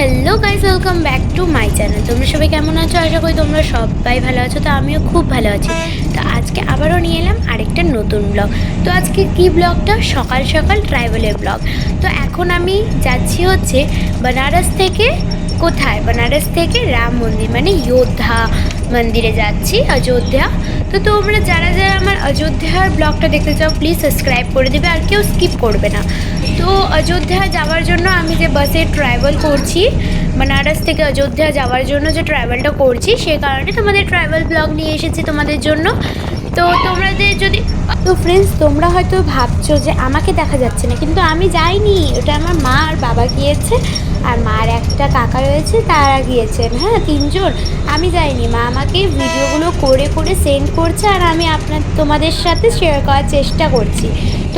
Hello guys welcome back to my channel তোমরা সবাই কেমন আছো? আশা করি তোমরা সবাই ভালো আছো, তো আমিও খুব ভালো আছি। তো আজকে আবারও নিয়ে এলাম আরেকটা নতুন ব্লগ তো আজকে কি ব্লগটা সকাল সকাল ট্রাইভেলের ব্লগ তো এখন আমি যাচ্ছি হচ্ছে বেনারস থেকে কোথায়? বেনারস থেকে রাম মন্দির মানে যোদ্ধা মন্দিরে যাচ্ছি, অযোধ্যা। তো তোমরা যারা যারা আমার অযোধ্যার ব্লগটা দেখতে চাও প্লিজ সাবস্ক্রাইব করে দেবে, আর কেউ স্কিপ করবে না। তো অযোধ্যা যাওয়ার জন্য আমি যে বাসে ট্রাভেল করছি বেনারস থেকে অযোধ্যা যাওয়ার জন্য যে ট্রাভেলটা করছি, সে কারণে তোমাদের ট্রাভেল ব্লগ নিয়ে এসেছি তোমাদের জন্য। তো তোমাদের যদি তো ফ্রেন্ডস তোমরা হয়তো ভাবছ যে আমাকে দেখা যাচ্ছে না, কিন্তু আমি যাইনি। ওটা আমার মা আর বাবা গিয়েছে, আর মার একটা কাকা রয়েছে, তারা গিয়েছেন হ্যাঁ তিনজন। আমি যাইনি। মা আমাকে ভিডিওগুলো করে করে সেন্ড করছে, আর আমি আপনার তোমাদের সাথে শেয়ার করার চেষ্টা করছি।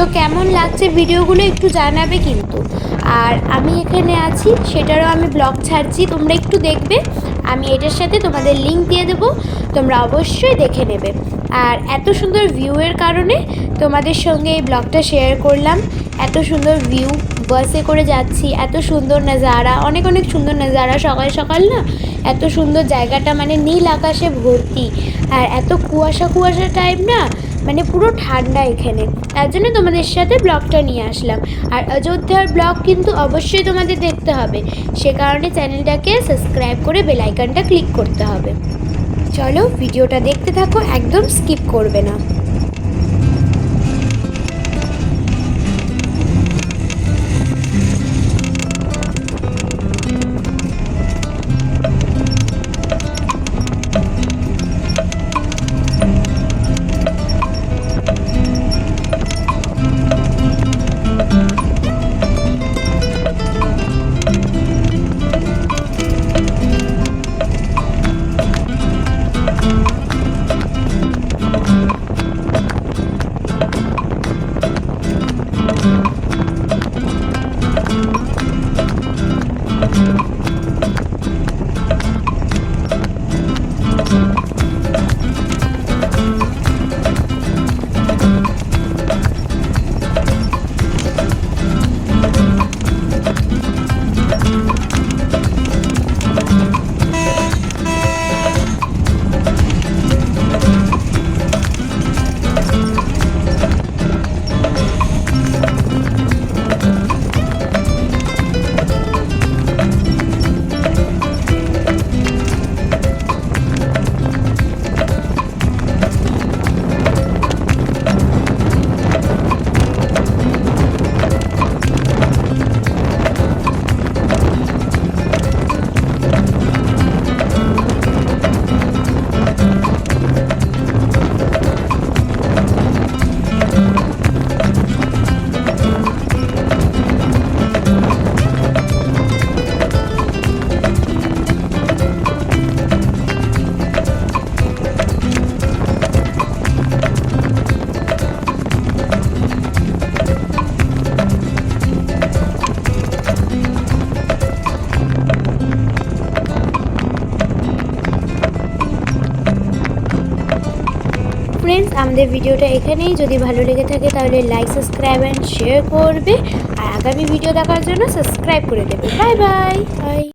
তো কেমন লাগছে ভিডিওগুলো একটু জানাবে কিন্তু। আর আমি এখানে আছি, সেটারও আমি ব্লগ ছাড়ছি, তোমরা একটু দেখবে। আমি এটার সাথে তোমাদের লিঙ্ক দিয়ে দেবো, তোমরা অবশ্যই দেখে নেবে। আর এত সুন্দর ভিউয়ের কারণে তোমাদের সঙ্গে এই ব্লগটা শেয়ার করলাম। এত সুন্দর ভিউ বাসে করে যাচ্ছি। এত সুন্দর নাজারা। অনেক অনেক সুন্দর নাজারা। সকাল সকাল না এত সুন্দর জায়গাটা মানে নীল আকাশে ভর্তি। আর এত কুয়াশা কুয়াশা টাইপ না মানে পুরো ঠান্ডা এখানে। তার জন্য তোমাদের সাথে ব্লগটা নিয়ে আসলাম। আর অযোধ্যার ব্লগ কিন্তু অবশ্যই তোমাদের দেখতে হবে। সে কারণে চ্যানেলটাকে সাবস্ক্রাইব করে বেল আইকনটা ক্লিক করতে হবে। চলো ভিডিওটা দেখতে থাকো। একদম স্কিপ করবে না। ফ্রেন্ডস আমাদের ভিডিওটা এখানেই। যদি ভালো লেগে থাকে তাহলে লাইক সাবস্ক্রাইব অ্যান্ড শেয়ার করবে। আর আগামী ভিডিও দেখার জন্য সাবস্ক্রাইব করে দেবে। Bye bye bye